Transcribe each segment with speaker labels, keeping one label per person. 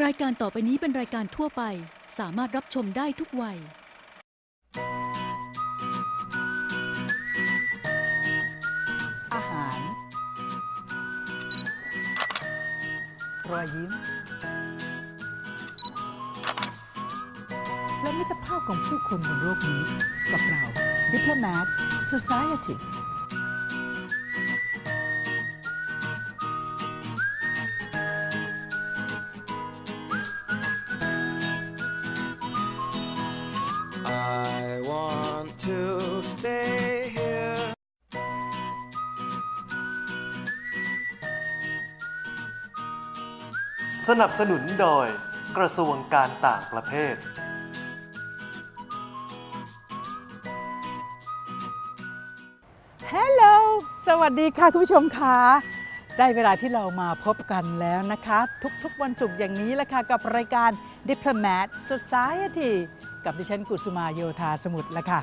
Speaker 1: รายการต่อไปนี้เป็นรายการทั่วไป สามารถรับชมได้ทุกวัย
Speaker 2: อาหาร รอยยิ้ม และมิตรภาพของผู้คนบนโลกนี้กับเรา Diplomat Society
Speaker 3: สนับสนุนโดยกระทรวงการต่างประเทศ
Speaker 2: ฮัลโหลสวัสดีค่ะคุณผู้ชมค่ะได้เวลาที่เรามาพบกันแล้วนะคะ ทุกๆวันศุกร์อย่างนี้แหละค่ะ กับรายการ Diplomat Society กับดิฉันกุสุมาโยธาสมุทรละค่ะ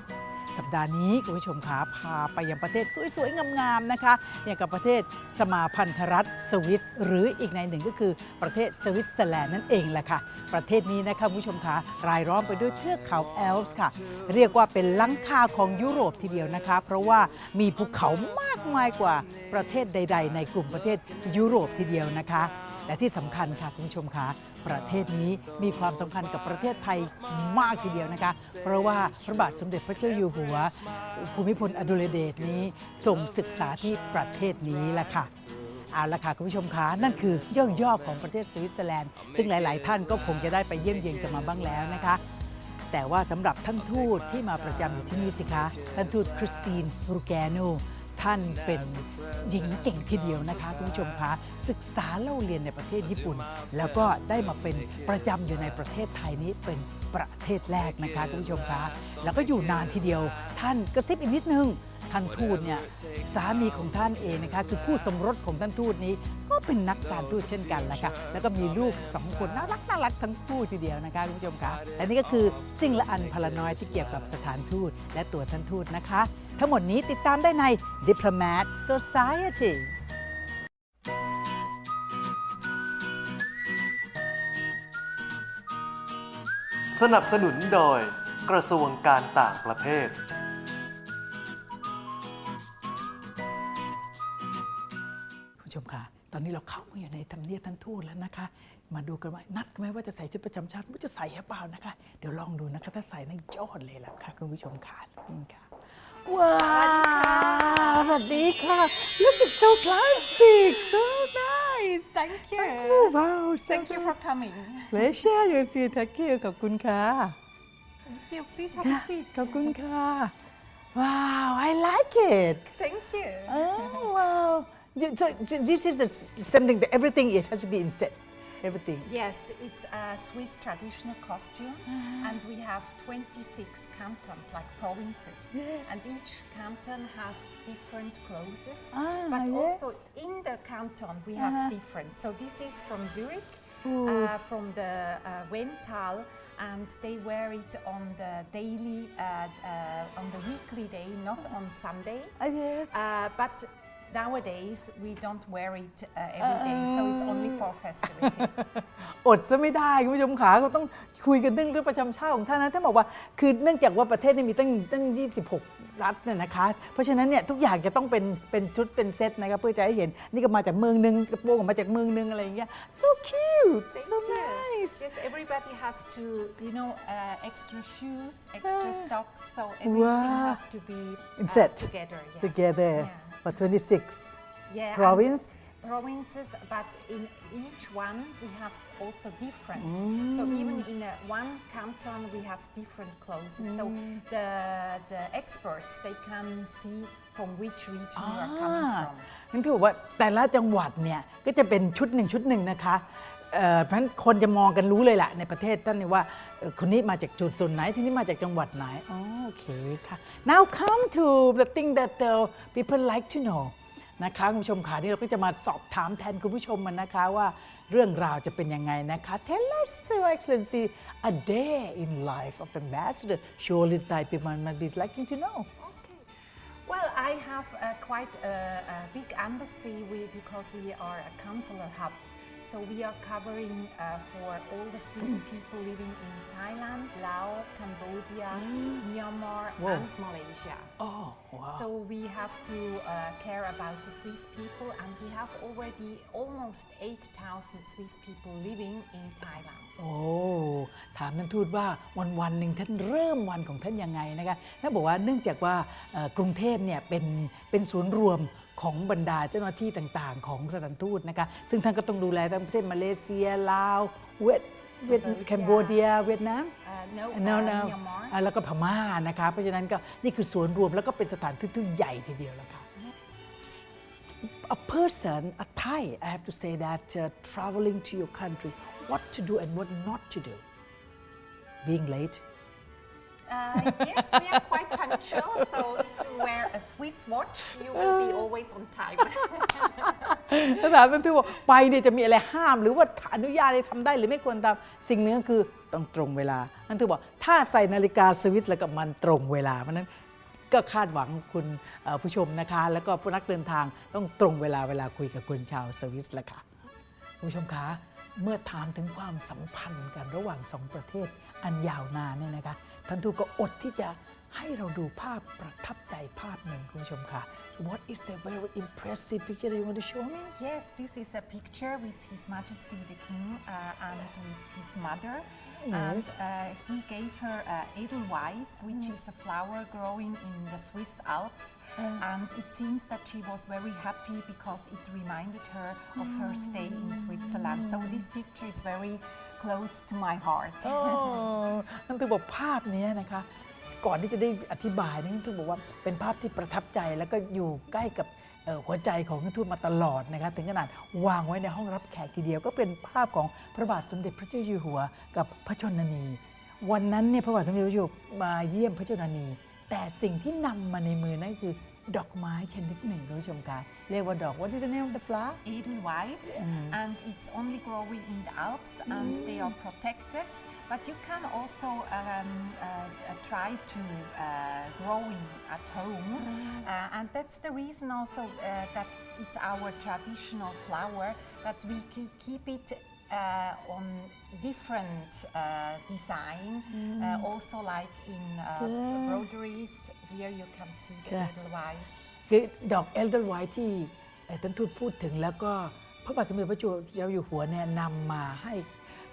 Speaker 2: สัปดาห์นี้คุณผู้ชมคะพาไปยังประเทศสวยๆ งามๆ นะคะ อย่างกับประเทศสมาพันธรัฐสวิส หรืออีกในหนึ่งก็คือประเทศสวิตเซอร์แลนด์นั่นเองแหละค่ะ ประเทศนี้นะคะคุณผู้ชมคะรายล้อมไปด้วยเทือกเขาแอลป์ค่ะ เรียกว่าเป็นลังคาของยุโรปทีเดียวนะคะ เพราะว่ามีภูเขามากมายกว่าประเทศใด ๆ ในกลุ่มประเทศยุโรปทีเดียวนะคะ และที่สำคัญค่ะคุณผู้ชมคะประเทศนี้มีความสำคัญกับประเทศไทยมากทีเดียวนะคะ เพราะว่าพระบาทสมเด็จพระเจ้าอยู่หัว ภูมิพลอดุลยเดชนี้ส่งศึกษาที่ประเทศนี้แหละค่ะเอาละค่ะคุณผู้ชมคะนั่นคือย่อยๆของประเทศสวิตเซอร์แลนด์ ซึ่งหลาย ๆ ท่านก็คงจะได้ไปเยี่ยมเยียนกันมาบ้างแล้วนะคะ แต่ว่าสำหรับท่านทูตที่มาประจำอยู่ที่นี่สิคะ ท่านทูตคริสตินรูแกโนท่านเป็น หญิงเก่งทีเดียวนะคะคุณผู้ชมคะศึกษาเล่าเรียนในประเทศญี่ปุ่น แล้วก็ได้มาเป็นประจำอยู่ในประเทศไทยนี้เป็นประเทศแรกนะคะคุณผู้ชมคะแล้วก็อยู่นานทีเดียวท่านกระซิบอีกนิดนึง ท่านทูตเนี่ยสามีของท่านเองนะคะคือผู้สมรสของท่านทูตนี้ ก็เป็นนักการทูตเช่นกันแหละค่ะแล้วก็มีลูกสองคนน่ารักน่ารักทั้งคู่ทีเดียวนะคะคุณผู้ชมคะและนี่ก็คือสิ่งละอันพลน้อยที่เกี่ยวกับสถานทูตและตัวท่านทูตนะคะ ทั้งหมดนี้ติดตามได้ใน Diplomat Society
Speaker 3: สนับสนุนโดยกระทรวงการต่างประเทศ
Speaker 2: นนี้เราเข้ามาอยู่ในทำเนียบท่านทูตแล้วนะคะ มาดูกันว่านัดกันไหมว่าจะใส่ชุดประจำชาติว่าจะใส่หรือเปล่านะคะ เดี๋ยวลองดูนะคะ ถ้าใส่นั่นยอดเลยแหละค่ะคุณผู้ชมค่ะนี่ค่ะว้าวสวัสดีค่ะ Look it's so classic so nice
Speaker 4: Thank you.
Speaker 2: Oh, wow so
Speaker 4: Thank you for coming.
Speaker 2: pleasure you see thank you ขอบคุณค่ะ
Speaker 4: Thank you. Please have a seat.
Speaker 2: ขอบคุณค่ะ Wow I like it
Speaker 4: Thank you.
Speaker 2: Oh wow You- so this is a, something that everything it has to be in set everything
Speaker 4: Yes, it's a Swiss traditional costume, and we have 26 cantons, like provinces.
Speaker 2: Yes.
Speaker 4: And each canton has different clothes.
Speaker 2: Ah,
Speaker 4: but also in the canton, we have
Speaker 2: Uh-huh.
Speaker 4: different. So this is from Zurich, uh, from the uh, Wental, and they wear it on the daily, uh, uh, on the weekly day, not on Sunday.
Speaker 2: Ah, yes
Speaker 4: Uh, but nowadays we don't wear it uh, every day, so it's only for festivities.
Speaker 2: อดซะไม่ได้คุณผู้ชมขาก็ต้องคุยกันเรื่องเรื่องประจำชาติของท่านนะท่านบอกว่าคือเนื่องจากว่าประเทศนี้มีตั้งตั้ง 26 รัฐเนี่ยนะคะ เพราะฉะนั้นเนี่ยทุกอย่างจะต้องเป็นเป็นชุดเป็นเซตนะคะเพื่อจะให้เห็นนี่ก็มาจากเมืองหนึงกระโปรงออกมาจากเมืองหนึงอะไรอย่างเงี้ย so cute
Speaker 4: Thank
Speaker 2: so
Speaker 4: you.
Speaker 2: nice
Speaker 4: Yes, everybody has to, you know, uh, extra shoes, extra
Speaker 2: Ah.
Speaker 4: stocks, so everything
Speaker 2: Wow.
Speaker 4: has to be
Speaker 2: In
Speaker 4: uh,
Speaker 2: set.
Speaker 4: together. Yes.
Speaker 2: together
Speaker 4: Yeah.
Speaker 2: For 26
Speaker 4: Yeah, and
Speaker 2: province
Speaker 4: provinces, but in each one we have also different.
Speaker 2: Mm.
Speaker 4: So even in a, one canton we have different clothes. So
Speaker 2: Mm.
Speaker 4: the the experts they can see from which region you are coming
Speaker 2: อ่า
Speaker 4: from.
Speaker 2: นั่นคือว่าแต่ละจังหวัดเนี่ยก็จะเป็นชุดหนึ่งชุดหนึ่งนะคะเอ่อเพราะฉะนั้นคนจะมองกันรู้เลยแหละในประเทศท่านนี่ว่าเอ่อ คนนี้มาจากจุดส่วนไหนที่นี่มาจากจังหวัดไหนอ๋อโอเคค่ะ now come to the thing that the people like to know นะคะคุณผู้ชมค่ะนี่เราก็จะมาสอบถามแทนคุณผู้ชมมันนะคะว่าเรื่องราวจะเป็นยังไงนะคะ Tell us Your Excellency a day in life of the ambassador surely Thai people might be liking to know
Speaker 4: Okay. Well, I have uh, quite a, a big embassy we, because we are a consular hub. So we are covering uh, for all the Swiss people living in Thailand, Laos, Cambodia, Myanmar,
Speaker 2: Wow.
Speaker 4: and Malaysia.
Speaker 2: อ๋อว้าว
Speaker 4: So we have to uh, care about the Swiss people, and we have already almost 8,000 Swiss people living in Thailand.
Speaker 2: โอ้ถามท่านทูตว่าวันวันๆหนึ่งท่านเริ่มวันของท่านยังไงนะคะท่านบอกว่าเนื่องจากว่าเอ่อกรุงเทพเนี่ยเป็นเป็นศูนย์รวม ของบรรดาเจ้าหน้าที่ต่างๆ ของสถานทูตนะคะซึ่งท่านก็ต้องดูแลทั้งประเทศมาเลเซียลาวเวียดเวียดแคนโบเดียเวียดนาม
Speaker 4: Uh, no,
Speaker 2: แนว
Speaker 4: uh,
Speaker 2: แนว
Speaker 4: Myanmar.
Speaker 2: อ่าแล้วก็พม่านะคะเพราะฉะนั้นก็นี่คือส่วนรวมแล้วก็เป็นสถานทูตที่ใหญ่ทีเดียวแล้วค่ะ A person, a Thai, I have to say that uh, traveling to your country, what to do and what not to do. Being late.
Speaker 4: Uh, yes, we are quite punctual. So if you wear a Swiss watch, you will be always on time.
Speaker 2: ถ้าถามท่านทูตบอกไปเนี่ยจะมีอะไรห้ามหรือว่าอนุญาตให้ทำได้หรือไม่ควรทำสิ่งหนึงก็คือต้องตรงเวลาท่านทูตบอกถ้าใส่นาฬิกาสวิสแล้วก็มันตรงเวลาเพราะฉะนั้นก็คาดหวังคุณเอ่อผู้ชมนะคะ แล้วก็ผู้นักเดินทางต้องตรงเวลาเวลาคุยกับคนชาวสวิสแหละค่ะคุณผู้ชมคะ เมื่อถามถึงความสัมพันธ์กันระหว่างสองประเทศอันยาวนานเนี่ยนะคะท่านทูตก็อดที่จะให้เราดูภาพประทับใจภาพหนึ่งคุณผู้ชมค่ะ What is the very impressive picture you want to show me?
Speaker 4: yes, this is a picture with His Majesty the King uh, and with his mother. And
Speaker 2: Yes.
Speaker 4: uh, he gave her uh, Edelweiss, which is a flower growing in the Swiss Alps. And it seems that she was very happy because it reminded her of her stay in Switzerland. So this picture is very close to my heart.
Speaker 2: โอ้นั่นคือบอกภาพนี้นะคะ ก่อนที่จะได้อธิบายนี่ท่านทูตบอกว่าเป็นภาพที่ประทับใจแล้วก็อยู่ใกล้กับเอ่อ หัวใจของท่านทูตมาตลอดนะคะถึงขนาดวางไว้ในห้องรับแขกทีเดียว ก็เป็นภาพของพระบาทสมเด็จพระเจ้าอยู่หัว กับพระชนนี วันนั้นเนี่ยพระบาทสมเด็จพระเจ้าอยู่หัวมาเยี่ยมพระชนนี แต่สิ่งที่นำมาในมือนั่นคือดอกไม้ชนิดหนึ่งคุณผู้ชมคะเรียกว่าดอก What is the name of the flower
Speaker 4: Edelweiss, and it's only growing in the Alps, and they are protected. But you can also um, uh, uh, try to uh, growing at home, uh, and that's the reason also uh, that it's our traditional flower that we ke- keep it. Uh, on different uh, design, uh, also like in uh, broderies. Here you can see the
Speaker 2: Yeah.
Speaker 4: Edelweiss.
Speaker 2: คือดอกเอลเดอร์ไวท์ที่เอ่อท่านทูตพูดถึงแล้วก็พระบาทสมเด็จพระเจ้าอยู่หัวเนี่ยนำมาให้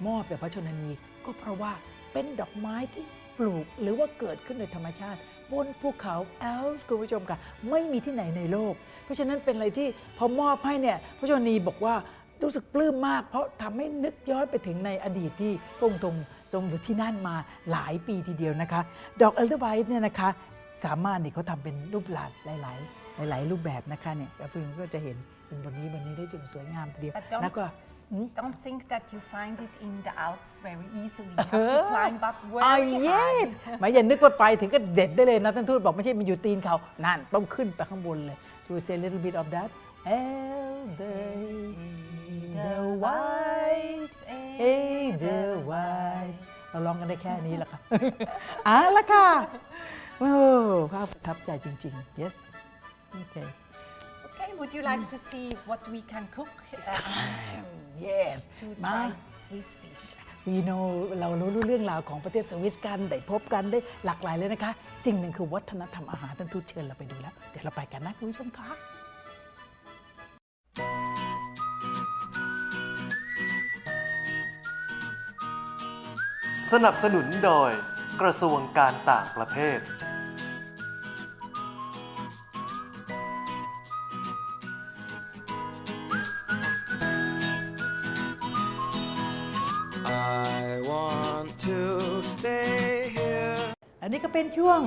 Speaker 2: มอบแด่พระชนนีก็เพราะว่าเป็นดอกไม้ที่ปลูกหรือว่าเกิดขึ้นโดยธรรมชาติ บนภูเขาแอลป์คุณผู้ชมค่ะไม่มีที่ไหนในโลก เพราะฉะนั้นเป็นอะไรที่พอมอบให้เนี่ยพระชนนีบอกว่ารู้สึกปลื้มมาก เพราะทำให้นึกย้อนไปถึงในอดีตที่พระองค์ทรงทรงอยู่ที่นั่นมาหลายปีทีเดียวนะคะ ดอกเอลเดอร์ไวท์เนี่ยนะคะสามารถนี่เขาทำเป็นรูปหลากหลาย ๆ หลาย ๆ รูปแบบนะคะเนี่ยแล้วพึงก็จะเห็นเป็นบนนี้บนนี้ได้จึงสวยงามทีเดียว
Speaker 4: But don't
Speaker 2: แล้วก็
Speaker 4: Don't think that you find it in the Alps very easily. You have to climb up
Speaker 2: อ๋อ
Speaker 4: very
Speaker 2: เย่
Speaker 4: high.
Speaker 2: หมายอย่านึกว่าไปถึงก็เด็ดได้เลยนะท่านทูตบอกไม่ใช่มันอยู่ตีนเขานั่นต้องขึ้นไปข้างบนเลย to say a little bit of that Edelweiss Edelweiss เราร้องกันได้แค่นี้แหละค่ะเอะละค่ะ โอ้ภาพประทับใจจริง ๆ yes okay
Speaker 4: Okay, would you like to see what we can cook uh, and
Speaker 2: yes
Speaker 4: to
Speaker 2: มา
Speaker 4: try Swiss dish?
Speaker 2: we know เรารู้เรื่องราวของประเทศสวิสกันได้พบกันได้หลากหลายเลยนะคะ สิ่งหนึ่งคือวัฒนธรรมอาหารท่านทูตเชิญเราไปดูแล้ว เดี๋ยวเราไปกันนะคุณผู้ชมคะ
Speaker 3: สนับสนุนโดยกระทรวงการต่างประเทศ
Speaker 2: อันนี้ก็เป็นช่วง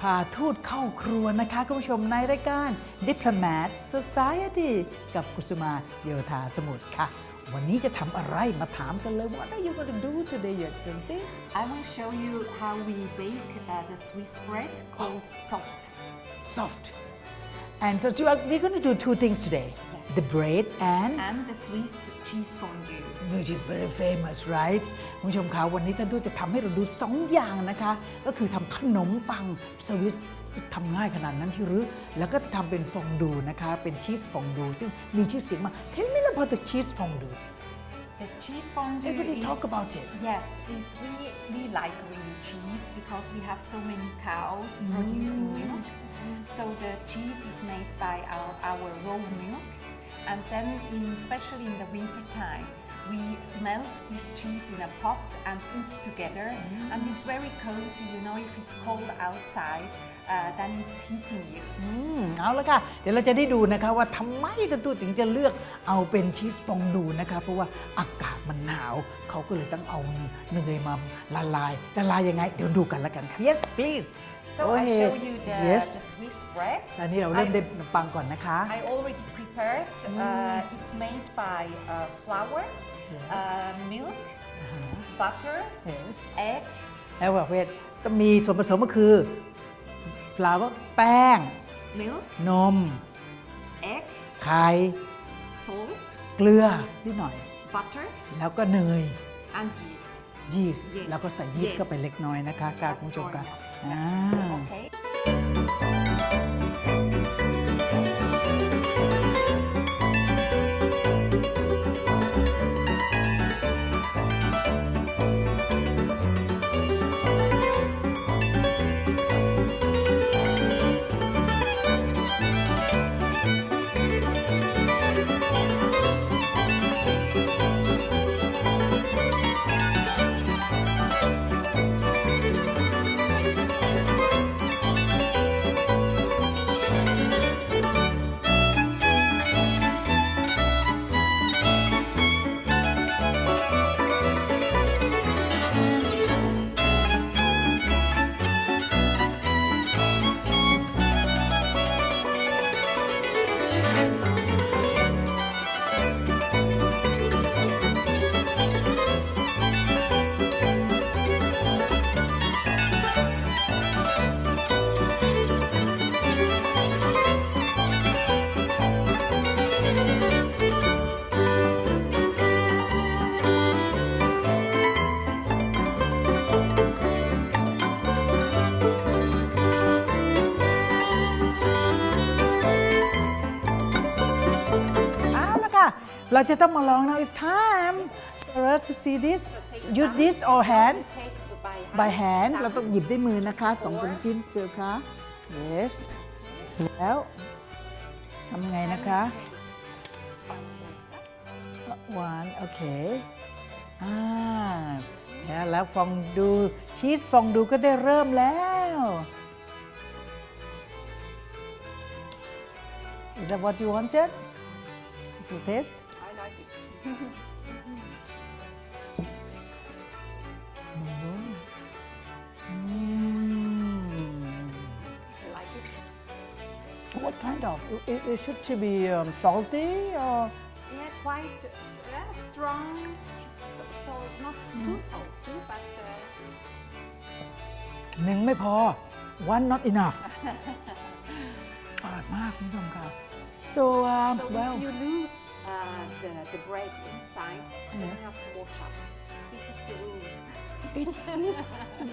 Speaker 2: พาทูตเข้าครัวนะคะคุณผู้ชมในรายการ Diplomat Society กับกุสุมาโยธาสมุทรค่ะ วันนี้จะทำอะไรมาถามกันเลย What are you going to do today your excellency
Speaker 4: I will show you how we bake uh, the Swiss bread called Zopf.
Speaker 2: soft and so you are, we're going to do two things today the bread and
Speaker 4: and the Swiss cheese fondue.
Speaker 2: which is very famous right คุณผู้ชมคะวันนี้ท่านทูตจะทำให้เราดูสองอย่างนะคะ ก็คือทำขนมปังสวิสทำง่ายขนาดนั้นที่หรือ แล้วก็ทำเป็นฟองดูนะคะ เป็นชีสฟองดูซึ่งมีชื่อเสียงมาก Tell me about the cheese fondue
Speaker 4: The cheese fondue
Speaker 2: Everybody
Speaker 4: is,
Speaker 2: talk about it.
Speaker 4: Yes, is we we like real cheese because we have so many cows producing milk. So the cheese is made by our, our raw milk, and then in, especially in the winter time, we melt this cheese in a pot and eat together. And it's very cozy, you know. If it's cold outside, uh, then it's heating you.
Speaker 2: อืมเอาละค่ะ เดี๋ยวเราจะได้ดูนะคะว่าทำไมกันตูถึงจะเลือกเอาเป็นชีสฟองดูนะคะ เพราะว่าอากาศมันหนาว เขาก็เลยต้องเอาเนยมาละลายละลายยังไง เดี๋ยวดูกันละกันค่ะ yes please
Speaker 4: So
Speaker 2: Go
Speaker 4: I
Speaker 2: ahead.
Speaker 4: show you the,
Speaker 2: yes
Speaker 4: the Swiss bread.
Speaker 2: อันนี้เราเริ่ม
Speaker 4: I-
Speaker 2: ด้วยขนมปังก่อนนะคะ
Speaker 4: I already prepared. Uh, it's made by uh, flour, uh, milk, butter,
Speaker 2: yes
Speaker 4: egg,
Speaker 2: แล้วว่าเวทต้องมีส่วนผสมก็คือ flour แป้ง
Speaker 4: milk,
Speaker 2: นม
Speaker 4: egg,
Speaker 2: ไข่
Speaker 4: salt,
Speaker 2: เกลือนิดหน่อย
Speaker 4: butter,
Speaker 2: แล้วก็เนย
Speaker 4: and yeast.
Speaker 2: ยีสต์
Speaker 4: Yes.
Speaker 2: แล้วก็ใส่ยีสต์
Speaker 4: Yes.
Speaker 2: เข้าไปเล็กน้อยนะคะการ
Speaker 4: That's
Speaker 2: คุณผู้ชมกัน
Speaker 4: normal.
Speaker 2: อ่า
Speaker 4: Okay.
Speaker 2: ค่ะ เราจะต้องมาลอง now it's time for us to see this use this or hand
Speaker 4: by
Speaker 2: hand เราต้องหยิบด้วยมือนะคะสองสามชิ้นเจอคะ yes แล้วทำไงนะคะ one โอเคอ่าแล้วฟองดูชีสฟองดูก็ได้เริ่มแล้ว Is that what you wanted? To taste?
Speaker 4: I like it.
Speaker 2: อืม
Speaker 4: I like it.
Speaker 2: What kind of? It, it should to be um, salty or
Speaker 4: Yeah, quite uh, yeah, strong. So, so not too salty, but uh,
Speaker 2: หนึ่งไม่พอ one not enough อร่อยมากคุณผู้ชมค่ะ so um,
Speaker 4: so
Speaker 2: well
Speaker 4: if you lose uh, the the bread inside, then
Speaker 2: Yeah.
Speaker 4: you have to wash up. This is the rule.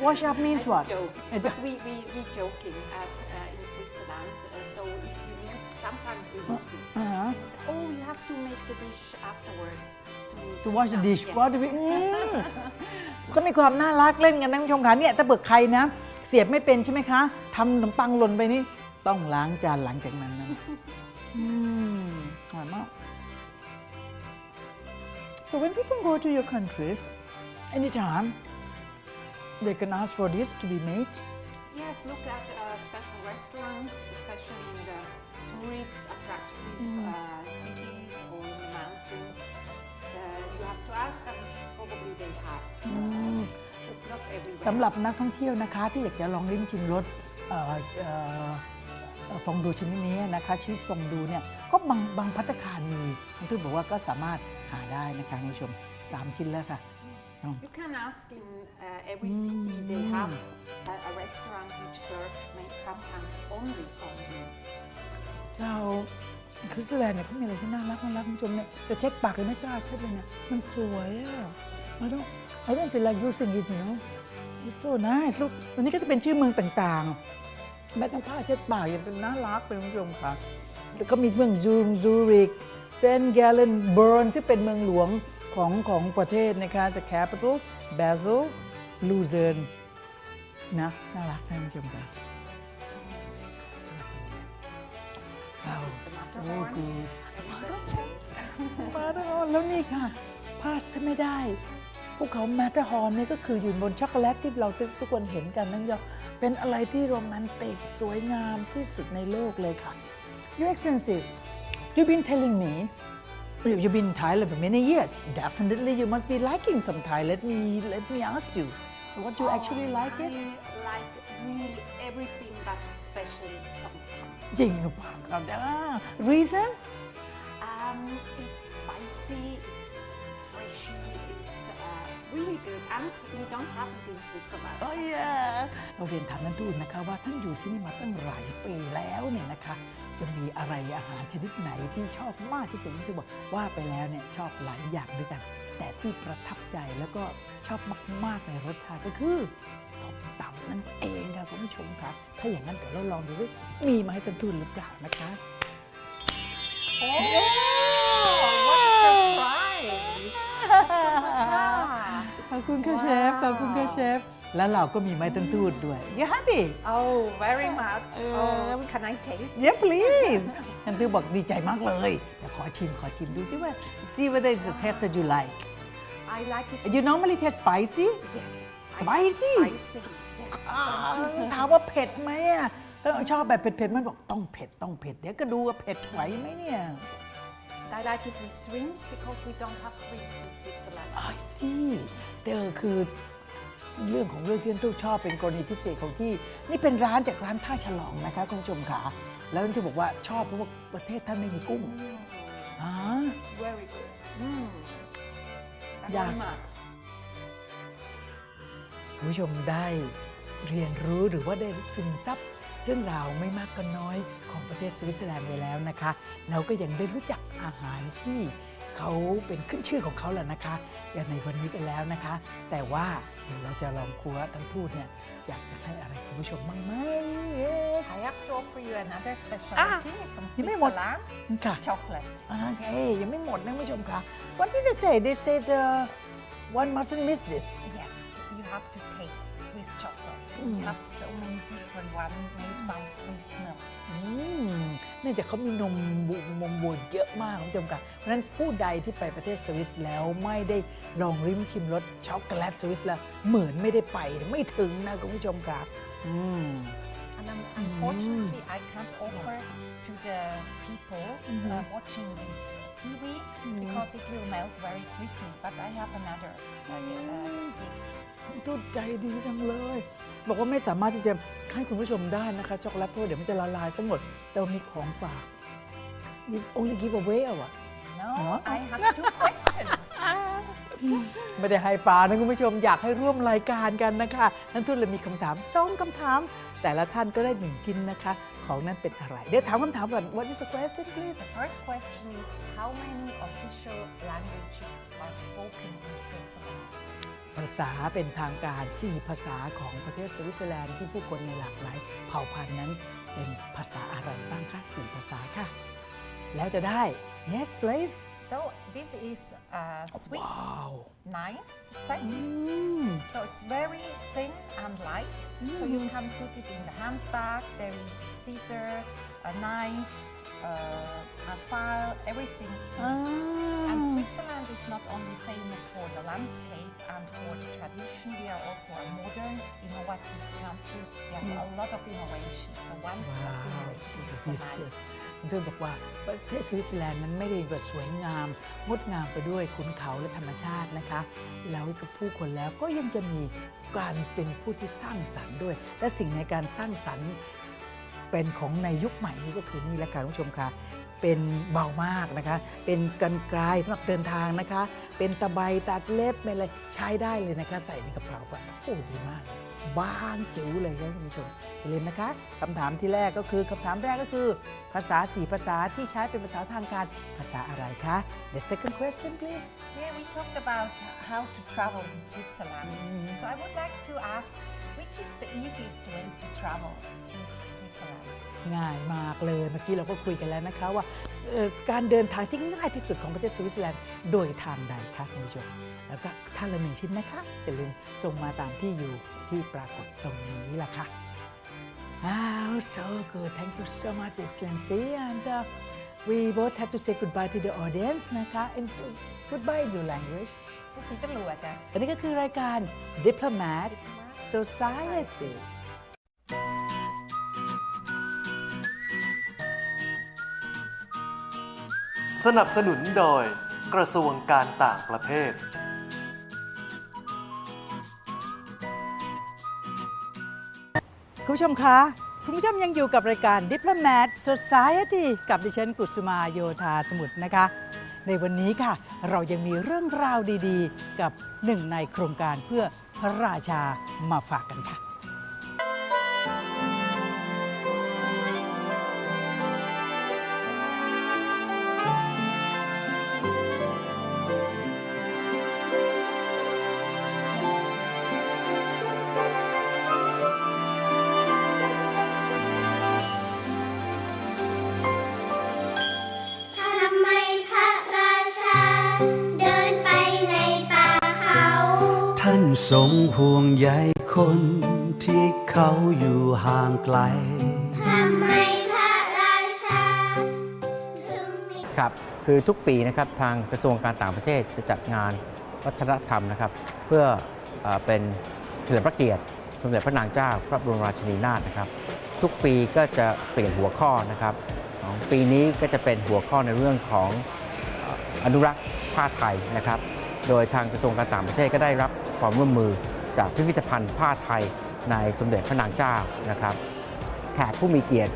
Speaker 2: wash up means
Speaker 4: As a
Speaker 2: what
Speaker 4: joke.
Speaker 2: Uh,
Speaker 4: But we, we, we joking at, uh, in Switzerland. Uh, so if you lose, sometimes we lose it.
Speaker 2: uh-huh.
Speaker 4: We say, oh, you have to make the dish afterwards. To,
Speaker 2: to wash the dish
Speaker 4: Yes.
Speaker 2: what do we อืมก็มีความน่ารักเล่นกันนะคุณผู้ชมค่ะเนี่ยถ้าเบิกใครนะ เสียบไม่เป็นใช่ไหมคะทำขนมปังหล่นไปนี่ต้องล้างจานหลังจากนั้นนะ อืมอร่อยมาก so when people go to your country anytime they can ask for this to be made
Speaker 4: Yes, look at uh, special restaurants, especially in the tourist attractive uh, cities or in the mountains. Uh, you have to ask and probably they have. Uh, but not everywhere.
Speaker 2: สำหรับนักท่องเที่ยวนะคะที่อยากจะลองลิ้มชิมรสเอ่อเอ่อเอ่อฟองดูชนิดนี้นะคะชีสฟองดูเนี่ยก็บางบางพัตตาคารมีคุณตุ้ยบอกว่าก็สามารถ หาได้นะคะคุณผู้ชมสามชิ้นแล้วค่ะ
Speaker 4: You can ask in uh, every city they have a, a restaurant which serves make sometimes only fondue.
Speaker 2: เจ้าคริสต์แลนด์เนี่ยเขามีอะไรที่น่ารักน่ารักคุณผู้ชมเนี่ยจะเช็ดปากเลยนะจ้าเช็ดเลยเนี่ยมันสวยอะ I don't I don't feel like using it you know it's so nice ลูกวันนี้ก็จะเป็นชื่อเมืองต่างๆแม้แต่ผ้าเช็ดปากยังเป็นน่ารักเป็นคุณผู้ชมค่ะแล้วก็มีเมืองซูมซูริกเซนแกลเลนเบิร์นที่เป็นเมืองหลวงของของประเทศนะคะ the capital Basel Luzern นะน่ารักท่านผู้ชมครับว้าว so good มาตาฮอนแล้วนี่ค่ะพลาดซะไม่ได้ภูเขามาตาฮอนนี่ก็คืออยู่บนช็อกโกแลตที่เราทุกคนเห็นกันนั่นก็เป็นอะไรที่โรแมนติกสวยงามที่สุดในโลกเลยค่ะ Your Excellency you've been telling me you've been in Thailand for many years definitely you must be liking some Thai let me let me ask you what you actually like it
Speaker 5: I like really everything, but especially sometimes.
Speaker 2: จริงหรือเปล่าครับอ่า reason
Speaker 5: Um, it's spicy, Really good, and we don't have it in Switzerland.
Speaker 2: โอ้ยเราเรียนถามนันทูนนะคะว่าท่านอยู่ที่นี่มาตั้งหลายปีแล้วเนี่ยนะคะ จะมีอะไรอาหารชนิดไหนที่ชอบมากที่สุดรู้สึกว่าว่าไปแล้วเนี่ยชอบหลายอย่างด้วยกัน แต่ที่ประทับใจแล้วก็ชอบมากๆในรสชาติก็คือส้มตำนั่นเองค่ะคุณผู้ชมครับถ้าอย่างนั้นเดี๋ยวเราลองดูว่ามีมาให้ท่านทูนหรือเปล่านะคะ ขอบคุณค่ะเชฟ ขอบคุณค่ะเชฟ แล้วเราก็มีไม้ตันทูดด้วย You happy
Speaker 4: Oh, very much.
Speaker 2: Uh,
Speaker 4: oh, can I taste?
Speaker 2: Yeah please ตันทูบอกดีใจมากเลยเดี๋ยวขอชิมขอชิมดูสิว่า see whether it's the taste that you like
Speaker 4: I like it.
Speaker 2: you normally taste spicy
Speaker 4: Yes.
Speaker 2: spicy
Speaker 4: Spicy. Yes.
Speaker 2: อ่าถามว่าเผ็ดไหมอะถ้าชอบแบบเผ็ดๆมันบอกต้องเผ็ดต้องเผ็ดเดี๋ยวก็ดูว่าเผ็ดไหวไหมเนี่ย
Speaker 5: I like it with shrimps because we don't have shrimps in Switzerland.
Speaker 2: ไอซี่เดอคือเรื่องของเรื่องที่ท่านตู้ชอบเป็นกรณีพิเศษของที่ นี่เป็นร้านจากร้านท่าฉลองนะคะคุณผู้ชมขาแล้วที่บอกว่าชอบเพราะว่าประเทศท่านไม่มีกุ้งอ๋อ
Speaker 5: Very good.
Speaker 4: Mm.
Speaker 2: Yeah.
Speaker 4: Very much.
Speaker 2: คุณผู้ชมได้เรียนรู้หรือว่าได้ซึมซับ เรื่องราวไม่มากก็น้อยของประเทศสวิตเซอร์แลนด์ไปแล้วนะคะ เราก็ยังได้รู้จักอาหารที่เขาเป็นขึ้นชื่อของเขาแหละนะคะอย่างในวันนี้ไปแล้วนะคะ แต่ว่าเดี๋ยวเราจะลองครัวทั้งทูตเนี่ยอยากจะให้อะไรคุณผู้ชมบ้างไหม Yes
Speaker 4: I have to offer you another specialty from
Speaker 2: you may want-
Speaker 4: Switzerland.
Speaker 2: ค่ะ
Speaker 4: Chocolate.
Speaker 2: โอเคยังไม่หมดนะคุณผู้ชมค่ะ What did they say They said uh, one mustn't miss this
Speaker 4: Yes, you have to taste Swiss chocolate.
Speaker 2: Mm.
Speaker 4: We have so many different ones made by Swiss milk.
Speaker 2: อืมเนื่องจากเขามีนมบุนมวัวเยอะมากคุณผู้ชมค่ะเพราะฉะนั้นผู้ใดที่ไปประเทศสวิสแล้วไม่ได้ลองริมชิมรสช็อกโกแลตสวิสแล้วเหมือนไม่ได้ไปไม่ถึงนะคุณผู้ชมครับอืม
Speaker 4: And um, unfortunately, I can't offer to the people uh, watching this TV because it will melt very quickly. But I have another uh, uh, gift.
Speaker 2: ทูตใจดีจังเลย บอกว่าไม่สามารถที่จะให้คุณผู้ชมได้นะคะช็อกโกแลตเพราะเดี๋ยวมันจะละลายทั้งหมด แต่ว่ามีของฝาก You only give away อะวะ
Speaker 4: No,
Speaker 2: Huh?
Speaker 4: I have two questions.
Speaker 2: ไม่ได้ให้ปลานะคุณผู้ชมอยากให้ร่วมรายการกันนะคะท่านทูตเลยมีคำถามสองคำถาม แต่ละท่านก็ได้หนึ่งชิ้นนะคะ ของนั้นเป็นอะไร เดี๋ยวถามคำถามก่อน What is the question please
Speaker 4: The first question is how many official languages are spoken in Switzerland?
Speaker 2: ภาษาเป็นทางการ 4 ภาษาของประเทศสวิตเซอร์แลนด์ที่ผู้คนในหลากหลายเผ่าพันธุ์นั้น เป็นภาษาอะไรบ้างคะ4ภาษาค่ะ แล้วจะได้ yes please
Speaker 4: So this is a oh, Swiss
Speaker 2: Wow.
Speaker 4: knife set.
Speaker 2: อืม
Speaker 4: So it's very thin and light. So you mm. can put it in the handbag. There is a scissor, a knife, uh, a file, everything. in
Speaker 2: อ่า
Speaker 4: it. And Switzerland is not only famous for the landscape and for the tradition, we are also a modern, innovative country. We have a lot of innovation. So one of the
Speaker 2: ว้าว
Speaker 4: innovation is the
Speaker 2: ดีสุ
Speaker 4: knife.
Speaker 2: ดคุณทูตบอกว่าประเทศสวิตเซอร์แลนด์นั้นไม่ได้แบบสวยงาม งดงามไปด้วยขุนเขาและธรรมชาตินะคะ แล้วกับผู้คนแล้วก็ยังจะมีการเป็นผู้ที่สร้างสรรค์ด้วย และสิ่งในการสร้างสรรค์ เป็นของในยุคใหม่นี้ก็คือนี่แหละค่ะคุณผู้ชมค่ะ เป็นเบามากนะคะ เป็นกันไกลสำหรับเดินทางนะคะ เป็นตะไบตัดเล็บเป็นอะไรใช้ได้เลยนะคะ ใส่ในกระเป๋าไปโอ้ดีมากบางจิ๋วเลยครับคุณผู้ชมอย่าลืมนะคะคำถามที่แรกก็คือคำถามแรกก็คือ ภาษาสี่ภาษาที่ใช้เป็นภาษาทางการภาษาอะไรคะ The second question please
Speaker 4: Yeah, we talked about how to travel in Switzerland.
Speaker 2: Mm.
Speaker 4: So I would like to ask which is the easiest way to travel through
Speaker 2: ง่ายมากเลยเมื่อกี้เราก็คุยกันแล้วนะคะว่าเอ่อการเดินทางที่ง่ายที่สุดของประเทศสวิตเซอร์แลนด์โดยทางใดคะคุณผู้ชมแล้วก็ท่านละหนึ่งชิ้นนะคะอย่าลืมส่งมาตามที่อยู่ที่ปรากฏตรงนี้ล่ะค่ะ Wow so good thank you so much excellency and uh, we both have to say goodbye to the audience นะคะ and goodbye in your language
Speaker 4: ก็คือตำรวจอะ
Speaker 2: อันนี้ก็คือรายการ Diplomat Society
Speaker 3: สนับสนุนโดยกระทรวงการต่างประเทศ
Speaker 2: คุณผู้ชมคะ คุณผู้ชมยังอยู่กับรายการ Diplomat Society กับดิฉันกุสุมาโยธาสมุทรนะคะ ในวันนี้ค่ะ เรายังมีเรื่องราวดีๆ กับหนึ่งในโครงการเพื่อพระราชามาฝากกันค่ะ
Speaker 6: ท่าน
Speaker 7: ทรงห่วงใยคนที่เขาอยู่ห่างไกล
Speaker 6: ทำไมพระราชาถึงมี
Speaker 8: ครับ คือทุกปีนะครับทางกระทรวงการต่างประเทศจะจัดงานวัฒนธรรมนะครับ เพื่อเออเป็นเฉลิมพระเกียรติ สมเด็จพระนางเจ้าพระบรมราชินีนาถนะครับ ทุกปีก็จะเปลี่ยนหัวข้อนะครับของปีนี้ก็จะเป็นหัวข้อในเรื่องของเอ่ออนุรักษ์ผ้าไทยนะครับ โดยทางกระทรวงการต่างประเทศก็ได้รับความร่วมมือจากพิพิธภัณฑ์ผ้าไทยในสมเด็จพระนางเจ้านะครับแขกผู้มีเกียรติ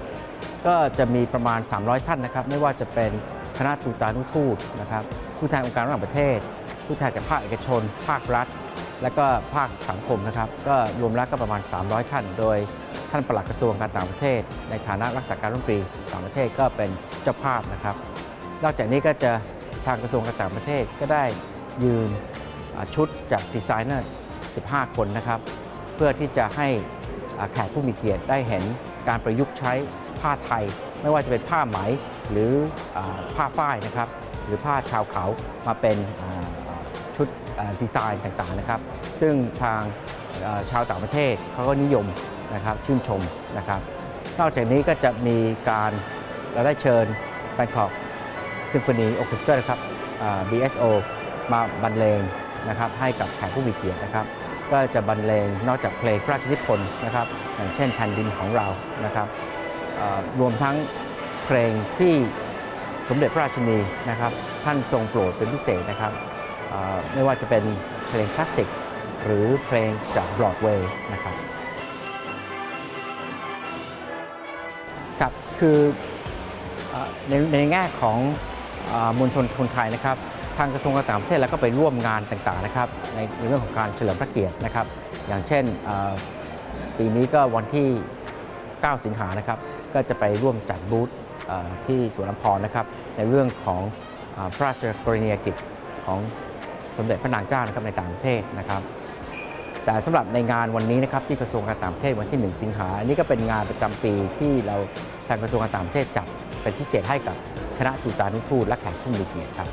Speaker 8: ก็จะมีประมาณ 300 ท่านนะครับ ไม่ว่าจะเป็นคณะทูตานุทูตนะครับ ผู้แทนองค์การระหว่างประเทศ ผู้แทนจากภาคเอกชน ภาครัฐ และก็ภาคสังคมนะครับ ก็รวมแล้วก็ประมาณ 300 ท่าน โดยท่านปลัดกระทรวงการต่างประเทศ ในฐานะรักษาการรัฐมนตรีต่างประเทศก็เป็นเจ้าภาพนะครับ นอกจากนี้ก็จะทางกระทรวงการต่างประเทศก็ได้ ยืนชุดจากดีไซเนอร์ 15 คนนะครับ เพื่อที่จะให้แขกผู้มีเกียรติได้เห็นการประยุกต์ใช้ผ้าไทย ไม่ว่าจะเป็นผ้าไหมหรืออผ้าฝ้ายนะครับ หรือผ้าชาวเขามาเป็นชุดดีไซน์ต่างๆนะครับ ซึ่งทางชาวต่างประเทศเขาก็นิยมนะครับชื่นชมนะครับ นอกจากนี้ก็จะมีการเราได้เชิญแบงคอกซิมโฟนีออเคสตราครับ BSO มาบรรเลงนะครับให้กับแขกผู้มีเกียรตินะครับ ก็จะบรรเลงนอกจากเพลงพระราชนิพนธ์นะครับอย่างเช่นแผ่นดินของเรานะครับรวมทั้งเพลงที่สมเด็จพระราชินีนะครับ ท่านทรงโปรดเป็นพิเศษนะครับไม่ว่าจะเป็นเพลงคลาสสิกหรือเพลงจากบรอดเวย์นะครับครับคือในในแง่ของอมวลชนคนไทยนะครับ ทางกระทรวงการต่างประเทศแล้วก็ไปร่วมงานต่างๆนะครับในเรื่องของการเฉลิมพระเกียรตินะครับ อย่างเช่นปีนี้ก็วันที่ 9 สิงหานะครับ ก็จะไปร่วมจัดบูธที่สวนลำพรนะครับ ในเรื่องของอพระราชกรณียกิจของสมเด็จพระนางเจ้านะครับในต่างประเทศนะครับ แต่สำหรับในงานวันนี้นะครับที่กระทรวงการต่างประเทศวันที่ 1 สิงหาอันนี้ก็เป็นงานประจำปีที่เราทางกระทรวงการต่างประเทศจัดเป็นพิเศษให้กับคณะทูตานุทูตและแขกผู้มีเกียรติครับ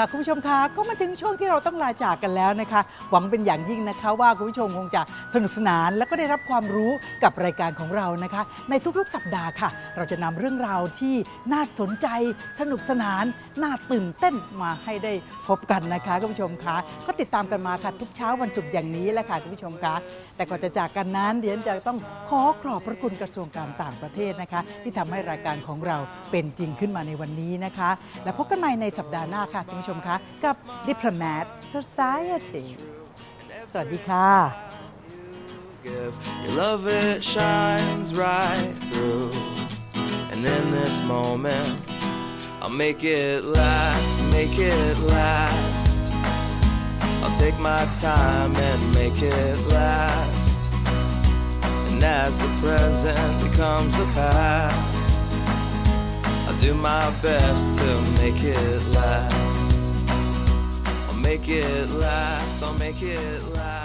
Speaker 2: ค่ะคุณผู้ชมคะก็มาถึงช่วงที่เราต้องลาจากกันแล้วนะคะ หวังเป็นอย่างยิ่งนะคะ ว่าคุณผู้ชมคงจะสนุกสนาน และก็ได้รับความรู้กับรายการของเรานะคะ ในทุกๆ สัปดาห์ค่ะ เราจะนำเรื่องราวที่น่าสนใจ สนุกสนาน น่าตื่นเต้นมาให้ได้พบกันนะคะคุณผู้ชมคะก็ติดตามกันมาค่ะทุกเช้าวันศุกร์อย่างนี้แหละค่ะคุณผู้ชมคะแต่ก่อนจะจากกันนั้นเดี๋ยวจะต้องขอขอบพระคุณกระทรวงการต่างประเทศนะคะ ที่ทำให้รายการของเราเป็นจริงขึ้นมาในวันนี้นะคะ และพบกันใหม่ในสัปดาห์หน้าค่ะคุณผู้ชคะกับ Diplomat Society สวัสดีค่ะ
Speaker 9: give. Your love, it shines right through. And in this moment, I'll make it last, make it last. I'll take my time and make it last. And as the present becomes the past, I'll do my best to make it last. Make it last, I'll make it last.